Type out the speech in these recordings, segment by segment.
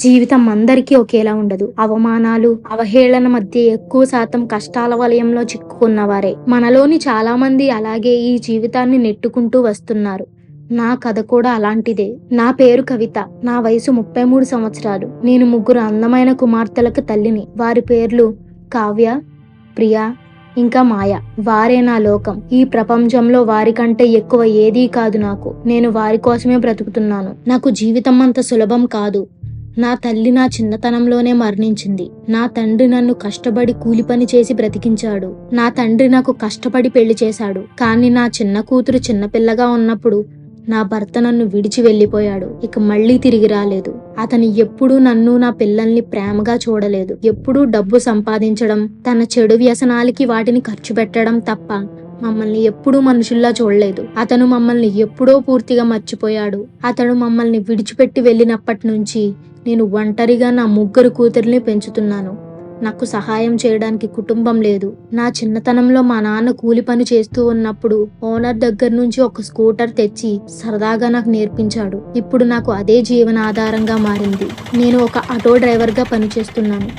జీవితం అందరికీ ఒకేలా ఉండదు. అవమానాలు అవహేళన మధ్య ఎక్కువ శాతం కష్టాల వలయంలో చిక్కుకున్నవారే. మనలోని చాలా మంది అలాగే ఈ జీవితాన్ని నెట్టుకుంటూ వస్తున్నారు. నా కథ కూడా అలాంటిదే. నా పేరు కవిత. నా వయసు ముప్పై మూడు సంవత్సరాలు. నేను ముగ్గురు అందమైన కుమార్తెలకు తల్లిని. వారి పేర్లు కావ్య ప్రియా ఇంకా మాయ. వారే నా లోకం. ఈ ప్రపంచంలో వారికంటే ఎక్కువ ఏదీ కాదు నాకు. నేను వారి కోసమే బ్రతుకుతున్నాను. నాకు జీవితం అంత సులభం కాదు. నా తల్లి నా చిన్నతనంలోనే మరణించింది. నా తండ్రి నన్ను కష్టపడి కూలి పని చేసి బ్రతికించాడు. నా తండ్రి నాకు కష్టపడి పెళ్ళి చేశాడు. కానీ నా చిన్న కూతురు చిన్నపిల్లగా ఉన్నప్పుడు నా భర్త నన్ను విడిచి వెళ్ళిపోయాడు ఇక మళ్ళీ తిరిగి రాలేదు. అతను ఎప్పుడూ నన్ను నా పిల్లల్ని ప్రేమగా చూడలేదు. ఎప్పుడూ డబ్బు సంపాదించడం తన చెడు వ్యసనాలకి వాటిని ఖర్చు పెట్టడం తప్ప మమ్మల్ని ఎప్పుడూ మనుషుల్లా చూడలేదు. అతను మమ్మల్ని ఎప్పుడో పూర్తిగా మర్చిపోయాడు. అతడు మమ్మల్ని విడిచిపెట్టి వెళ్ళినప్పటి నుంచి నేను ఒంటరిగా నా ముగ్గురు కూతుర్ని పెంచుతున్నాను. నాకు సహాయం చేయడానికి కుటుంబం లేదు. నా చిన్నతనంలో మా నాన్న కూలి పని చేస్తూ ఉన్నప్పుడు ఓనర్ దగ్గర నుంచి ఒక స్కూటర్ తెచ్చి సరదాగా నాకు నేర్పించాడు. ఇప్పుడు నాకు అదే జీవనాధారంగా మారింది. నేను ఒక ఆటో డ్రైవర్గా పనిచేస్తున్నాను.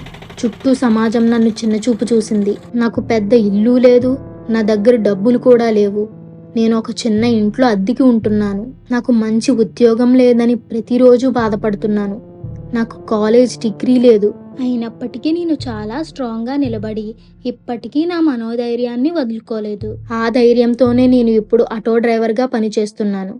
చుట్టూ సమాజం నన్ను చిన్నచూపు చూసింది. నాకు పెద్ద ఇల్లు లేదు. నా దగ్గర డబ్బులు కూడా లేవు. నేను ఒక చిన్న ఇంట్లో అద్దెకి ఉంటున్నాను. నాకు మంచి ఉద్యోగం లేదని ప్రతిరోజు బాధపడుతున్నాను. నాకు కాలేజ్ డిగ్రీ లేదు. అయినప్పటికీ నేను చాలా స్ట్రాంగ్గా నిలబడి ఇప్పటికీ నా మనోధైర్యాన్ని వదులుకోలేదు. ఆ ధైర్యంతోనే నేను ఇప్పుడు ఆటో డ్రైవర్గా పనిచేస్తున్నాను.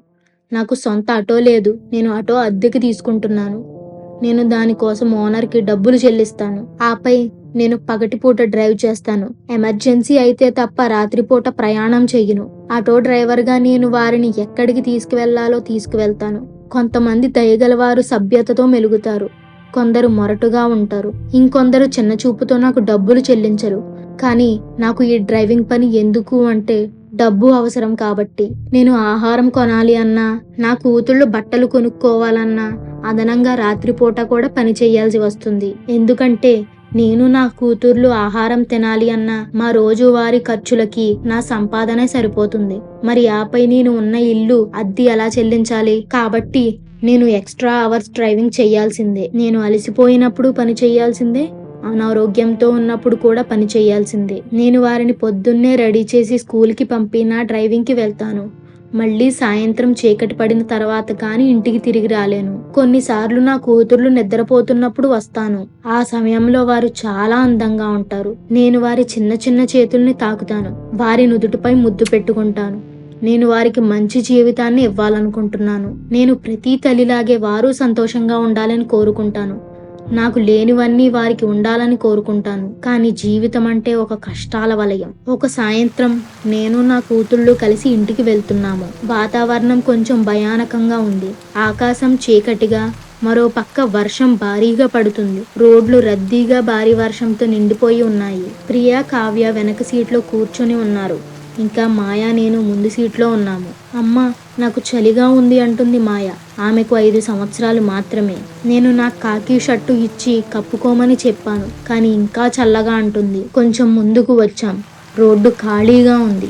నాకు సొంత ఆటో లేదు. నేను ఆటో అద్దెకి తీసుకుంటున్నాను. నేను దానికోసం ఓనర్కి డబ్బులు చెల్లిస్తాను. ఆపై నేను పగటిపూట డ్రైవ్ చేస్తాను. ఎమర్జెన్సీ అయితే తప్ప రాత్రిపూట ప్రయాణం చెయ్యను. ఆటో డ్రైవర్గా నేను వారిని ఎక్కడికి తీసుకువెళ్ళాలో తీసుకువెళ్తాను. కొంతమంది దయగలవారు సభ్యతతో మెలుగుతారు. కొందరు మొరటుగా ఉంటారు. ఇంకొందరు చిన్న చూపుతో నాకు డబ్బులు చెల్లించరు. కానీ నాకు ఈ డ్రైవింగ్ పని ఎందుకు అంటే డబ్బు అవసరం కాబట్టి. నేను ఆహారం కొనాలి అన్నా నా కూతుళ్ళు బట్టలు కొనుక్కోవాలన్నా అదనంగా రాత్రిపూట కూడా పని చేయాల్సి వస్తుంది. ఎందుకంటే నేను నా కూతుర్లు ఆహారం తినాలి అన్న మా రోజువారి ఖర్చులకి నా సంపాదనే సరిపోతుంది. మరి ఆపై నేను ఉన్న ఇల్లు అద్దె ఎలా చెల్లించాలి? కాబట్టి నేను ఎక్స్ట్రా అవర్స్ డ్రైవింగ్ చేయాల్సిందే. నేను అలసిపోయినప్పుడు పని చేయాల్సిందే. అనారోగ్యంతో ఉన్నప్పుడు కూడా పని చేయాల్సిందే. నేను వారిని పొద్దున్నే రెడీ చేసి స్కూల్కి పంపిన డ్రైవింగ్కి వెళ్తాను. మళ్ళీ సాయంత్రం చీకటి పడిన తర్వాత కానీ ఇంటికి తిరిగి రాలేను. కొన్నిసార్లు నా కూతుర్లు నిద్రపోతున్నప్పుడు వస్తాను. ఆ సమయంలో వారు చాలా అందంగా ఉంటారు. నేను వారి చిన్న చిన్న చేతుల్ని తాకుతాను. వారి నుదుటిపై ముద్దు పెట్టుకుంటాను. నేను వారికి మంచి జీవితాన్ని ఇవ్వాలనుకుంటున్నాను. నేను ప్రతి తల్లిలాగే వారు సంతోషంగా ఉండాలని కోరుకుంటాను. నాకు లేనివన్నీ వారికి ఉండాలని కోరుకుంటాను కానీ జీవితం అంటే ఒక కష్టాల వలయం. ఒక సాయంత్రం నేను నా కూతుళ్ళు కలిసి ఇంటికి వెళ్తున్నాము. వాతావరణం కొంచెం భయానకంగా ఉంది. ఆకాశం చీకటిగా మరో పక్క వర్షం భారీగా పడుతుంది. రోడ్లు రద్దీగా భారీ వర్షంతో నిండిపోయి ఉన్నాయి. ప్రియా కావ్య వెనక సీట్లో కూర్చొని ఉన్నారు. ఇంకా మాయా నేను ముందు సీట్లో ఉన్నాము. అమ్మ నాకు చలిగా ఉంది అంటుంది మాయ. ఆమెకు ఐదు సంవత్సరాలు మాత్రమే. నేను నా కాకి షర్టు ఇచ్చి కప్పుకోమని చెప్పాను. కానీ ఇంకా చల్లగా అంటుంది. కొంచెం ముందుకు వచ్చాం. రోడ్డు ఖాళీగా ఉంది.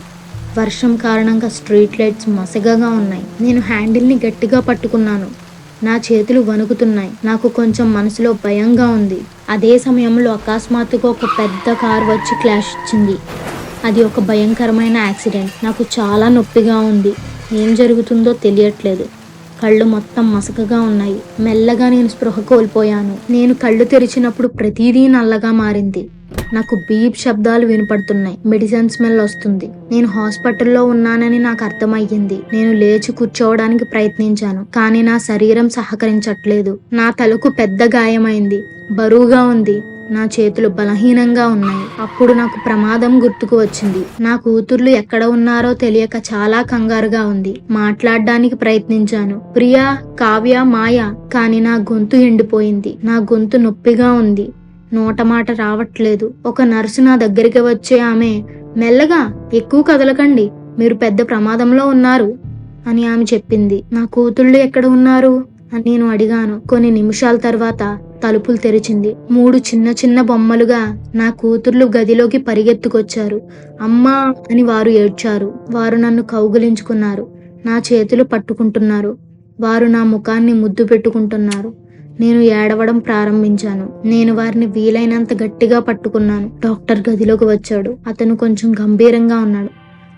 వర్షం కారణంగా స్ట్రీట్ లైట్స్ మసగగా ఉన్నాయి. నేను హ్యాండిల్ని గట్టిగా పట్టుకున్నాను. నా చేతులు వణుకుతున్నాయి. నాకు కొంచెం మనసులో భయంగా ఉంది. అదే సమయంలో అకస్మాత్తుగా ఒక పెద్ద కార్ వచ్చి క్లాష్ ఇచ్చింది. అది ఒక భయంకరమైన యాక్సిడెంట్. నాకు చాలా నొప్పిగా ఉంది. ఏం జరుగుతుందో తెలియట్లేదు. కళ్ళు మొత్తం మసకగా ఉన్నాయి. మెల్లగా నేను స్పృహ కోల్పోయాను. నేను కళ్ళు తెరిచినప్పుడు ప్రతిదీ నల్లగా మారింది. నాకు బీప్ శబ్దాలు వినపడుతున్నాయి. మెడిసిన్ స్మెల్ వస్తుంది. నేను హాస్పిటల్లో ఉన్నానని నాకు అర్థమయ్యింది. నేను లేచి కూర్చోవడానికి ప్రయత్నించాను. కానీ నా శరీరం సహకరించట్లేదు. నా తలకు పెద్ద గాయమైంది. బరువుగా ఉంది. నా చేతులు బలహీనంగా ఉన్నాయి. అప్పుడు నాకు ప్రమాదం గుర్తుకు వచ్చింది. నా కూతుర్లు ఎక్కడ ఉన్నారో తెలియక చాలా కంగారుగా ఉంది. మాట్లాడడానికి ప్రయత్నించాను. ప్రియా కావ్య మాయ కానీ నా గొంతు ఎండిపోయింది. నా గొంతు నొప్పిగా ఉంది. నోట మాట రావట్లేదు. ఒక నర్సు నా దగ్గరికి వచ్చే ఆమె మెల్లగా ఎక్కువ కదలకండి. మీరు పెద్ద ప్రమాదంలో ఉన్నారు అని ఆమె చెప్పింది. నా కూతుళ్ళు ఎక్కడ ఉన్నారు? అని నేను అడిగాను. కొన్ని నిమిషాల తర్వాత తలుపులు తెరిచింది. మూడు చిన్న చిన్న బొమ్మలుగా నా కూతుర్లు గదిలోకి పరిగెత్తుకొచ్చారు. అమ్మా అని వారు ఏడ్చారు. వారు నన్ను కౌగిలించుకున్నారు. నా చేతులు పట్టుకుంటున్నారు. వారు నా ముఖాన్ని ముద్దు పెట్టుకుంటున్నారు. నేను ఏడవడం ప్రారంభించాను. నేను వారిని వీలైనంత గట్టిగా పట్టుకున్నాను. డాక్టర్ గదిలోకి వచ్చాడు. అతను కొంచెం గంభీరంగా ఉన్నాడు.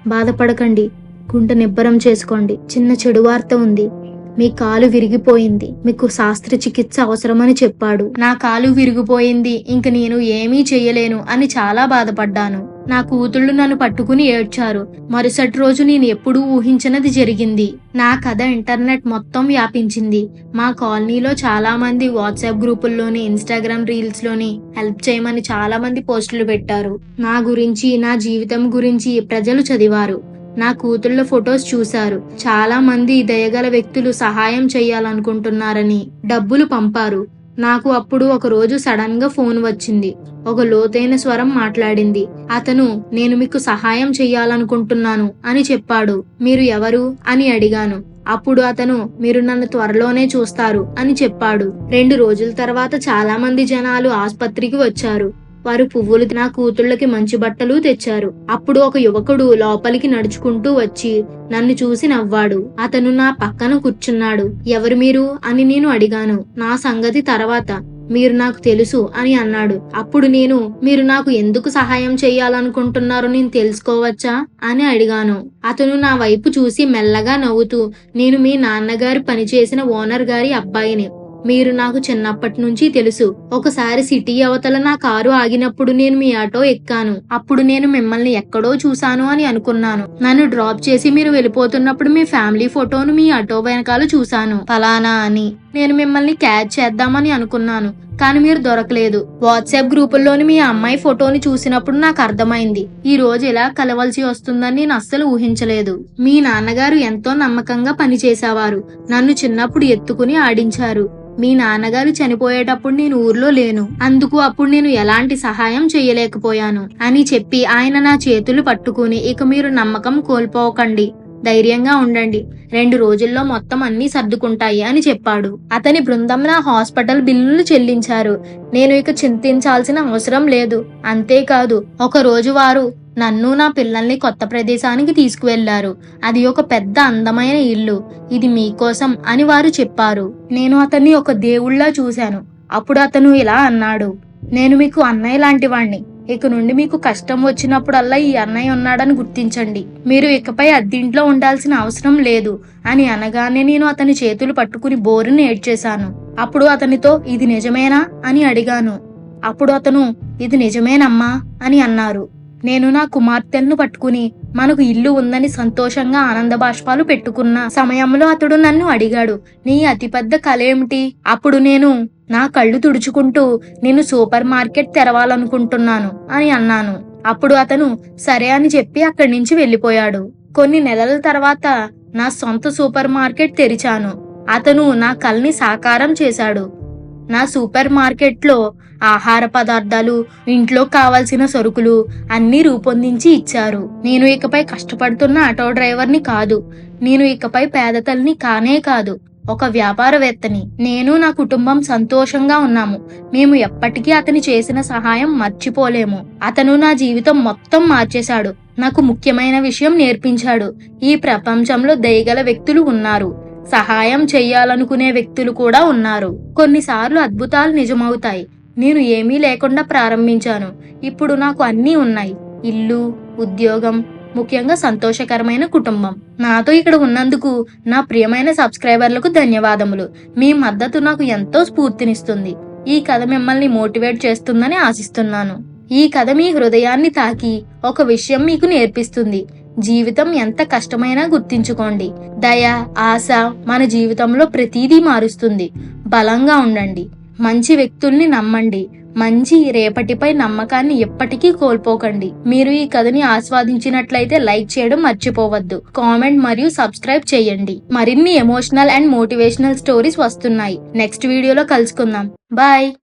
బాధపడకండి. గుండె నిబ్బరం చేసుకోండి. చిన్న చెడు వార్త ఉంది. మీ కాలు విరిగిపోయింది. మీకు శాస్త్రచికిత్స అవసరమని చెప్పాడు. నా కాలు విరిగిపోయింది. ఇంక నేను ఏమీ చెయ్యలేను అని చాలా బాధపడ్డాను. నా కూతుళ్ళు నన్ను పట్టుకుని ఏడ్చారు. మరుసటి రోజు నేను ఎప్పుడూ ఊహించినది జరిగింది. నా కథ ఇంటర్నెట్ మొత్తం వ్యాపించింది. మా కాలనీలో చాలా మంది వాట్సాప్ గ్రూపుల్లోని ఇన్స్టాగ్రామ్ రీల్స్లోని హెల్ప్ చేయమని చాలా మంది పోస్టులు పెట్టారు. నా గురించి నా జీవితం గురించి ప్రజలు చదివారు. నా కూతుళ్ళ ఫొటోస్ చూశారు. చాలా మంది దయగల వ్యక్తులు సహాయం చేయాలనుకుంటున్నారని డబ్బులు పంపారు. నాకు అప్పుడు ఒక రోజు సడన్గా ఫోన్ వచ్చింది. ఒక లోతైన స్వరం మాట్లాడింది. అతను నేను మీకు సహాయం చెయ్యాలనుకుంటున్నాను అని చెప్పాడు. మీరు ఎవరు? అని అడిగాను. అప్పుడు అతను మీరు నన్ను త్వరలోనే చూస్తారు అని చెప్పాడు. రెండు రోజుల తర్వాత చాలా మంది జనాలు ఆసుపత్రికి వచ్చారు. వారు పువ్వులు నా కూతుళ్ళకి మంచి బట్టలు తెచ్చారు. అప్పుడు ఒక యువకుడు లోపలికి నడుచుకుంటూ వచ్చి నన్ను చూసి నవ్వాడు. అతను నా పక్కన కూర్చున్నాడు. ఎవరు మీరు? అని నేను అడిగాను. నా సంగతి తర్వాత. మీరు నాకు తెలుసు అని అన్నాడు. అప్పుడు నేను మీరు నాకు ఎందుకు సహాయం చేయాలనుకుంటున్నారో నేను తెలుసుకోవచ్చా? అని అడిగాను. అతను నా వైపు చూసి మెల్లగా నవ్వుతూ నేను మీ నాన్నగారు పనిచేసిన ఓనర్ గారి అబ్బాయిని. మీరు నాకు చిన్నప్పటి నుంచి తెలుసు. ఒకసారి సిటీ అవతల నా కారు ఆగినప్పుడు నేను మీ ఆటో ఎక్కాను. అప్పుడు నేను మిమ్మల్ని ఎక్కడో చూశాను అని అనుకున్నాను. నన్ను డ్రాప్ చేసి మీరు వెళ్ళిపోతున్నప్పుడు మీ ఫ్యామిలీ ఫోటోను మీ ఆటో వెనకాల చూశాను. ఫలానా అని. నేను మిమ్మల్ని క్యాచ్ చేద్దామని అనుకున్నాను. కానీ మీరు దొరకలేదు. వాట్సాప్ గ్రూపుల్లోని మీ అమ్మాయి ఫోటోని చూసినప్పుడు నాకు అర్థమైంది. ఈ రోజు ఇలా కలవలసి వస్తుందని నేను అస్సలు ఊహించలేదు. మీ నాన్నగారు ఎంతో నమ్మకంగా పనిచేసేవారు. నన్ను చిన్నప్పుడు ఎత్తుకుని ఆడించారు. మీ నాన్నగారు చనిపోయేటప్పుడు నేను ఊర్లో లేను. అందుకు అప్పుడు నేను ఎలాంటి సహాయం చేయలేకపోయాను అని చెప్పి ఆయన నా చేతులు పట్టుకుని ఇక మీరు నమ్మకం కోల్పోకండి. ధైర్యంగా ఉండండి. రెండు రోజుల్లో మొత్తం అన్ని సర్దుకుంటాయి అని చెప్పాడు. అతని బృందం నా హాస్పిటల్ బిల్లులు చెల్లించారు. నేను ఇక చింతించాల్సిన అవసరం లేదు. అంతేకాదు ఒక రోజు వారు నన్ను నా పిల్లల్ని కొత్త ప్రదేశానికి తీసుకువెళ్ళారు. అది ఒక పెద్ద అందమైన ఇల్లు. ఇది మీకోసం అని వారు చెప్పారు. నేను అతన్ని ఒక దేవుళ్ళా చూశాను. అప్పుడు అతను ఇలా అన్నాడు. నేను మీకు అన్నయ్య లాంటి వాణ్ణి ఇక నుండి మీకు కష్టం వచ్చినప్పుడల్లా ఈ అన్నయ్య ఉన్నాడని గుర్తించండి. మీరు ఇకపై అద్దింట్లో ఉండాల్సిన అవసరం లేదు అని అనగానే నేను అతని చేతులు పట్టుకుని బోరుని ఏడ్చేశాను. అప్పుడు అతనితో ఇది నిజమేనా? అని అడిగాను. అప్పుడు అతను ఇది నిజమేనమ్మా అని అన్నారు. నేను నా కుమార్తెలను పట్టుకుని మనకు ఇల్లు ఉందని సంతోషంగా ఆనంద బాష్పాలు పెట్టుకున్న సమయంలో అతడు నన్ను అడిగాడు నీ అతిపెద్ద కళ ఏమిటి? అప్పుడు నేను నా కళ్ళు తుడుచుకుంటూ నేను సూపర్ మార్కెట్ తెరవాలనుకుంటున్నాను అని అన్నాను. అప్పుడు అతను సరే అని చెప్పి అక్కడి నుంచి వెళ్ళిపోయాడు. కొన్ని నెలల తర్వాత నా సొంత సూపర్ మార్కెట్ తెరిచాను. అతను నా కల్ని సాకారం చేశాడు. నా సూపర్ మార్కెట్లో ఆహార పదార్థాలు ఇంట్లో కావాల్సిన సరుకులు అన్నీ రూపొందించి ఇచ్చారు. నేను ఇకపై కష్టపడుతున్న ఆటో డ్రైవర్ని కాదు. నేను ఇకపై పేదతల్ని కానే కాదు. ఒక వ్యాపారవేత్తని. నేను నా కుటుంబం సంతోషంగా ఉన్నాము. మేము ఎప్పటికీ అతని చేసిన సహాయం మర్చిపోలేము. అతను నా జీవితం మొత్తం మార్చేశాడు. నాకు ముఖ్యమైన విషయం నేర్పించాడు. ఈ ప్రపంచంలో దయగల వ్యక్తులు ఉన్నారు. సహాయం చెయ్యాలనుకునే వ్యక్తులు కూడా ఉన్నారు. కొన్నిసార్లు అద్భుతాలు నిజమవుతాయి. నేను ఏమీ లేకుండా ప్రారంభించాను. ఇప్పుడు నాకు అన్నీ ఉన్నాయి. ఇల్లు ఉద్యోగం ముఖ్యంగా సంతోషకరమైన కుటుంబం. నాతో ఇక్కడ ఉన్నందుకు నా ప్రియమైన సబ్స్క్రైబర్లకు ధన్యవాదములు. మీ మద్దతు నాకు ఎంతో స్ఫూర్తినిస్తుంది. ఈ కథ మిమ్మల్ని మోటివేట్ చేస్తుందని ఆశిస్తున్నాను. ఈ కథ మీ హృదయాన్ని తాకి ఒక విషయం మీకు నేర్పిస్తుంది. జీవితం ఎంత కష్టమైనా గుర్తించుకోండి. దయ ఆశ మన జీవితంలో ప్రతీదీ మారుస్తుంది. బలంగా ఉండండి. మంచి వ్యక్తుల్ని నమ్మండి. మంచి రేపటిపై నమ్మకాన్ని ఎప్పటికీ కోల్పోకండి. మీరు ఈ కథని ఆస్వాదించినట్లయితే లైక్ చేయడం మర్చిపోవద్దు. కామెంట్ మరియు సబ్స్క్రైబ్ చేయండి. మరిన్ని ఎమోషనల్ అండ్ మోటివేషనల్ స్టోరీస్ వస్తున్నాయి. నెక్స్ట్ వీడియోలో కలుసుకుందాం. బాయ్!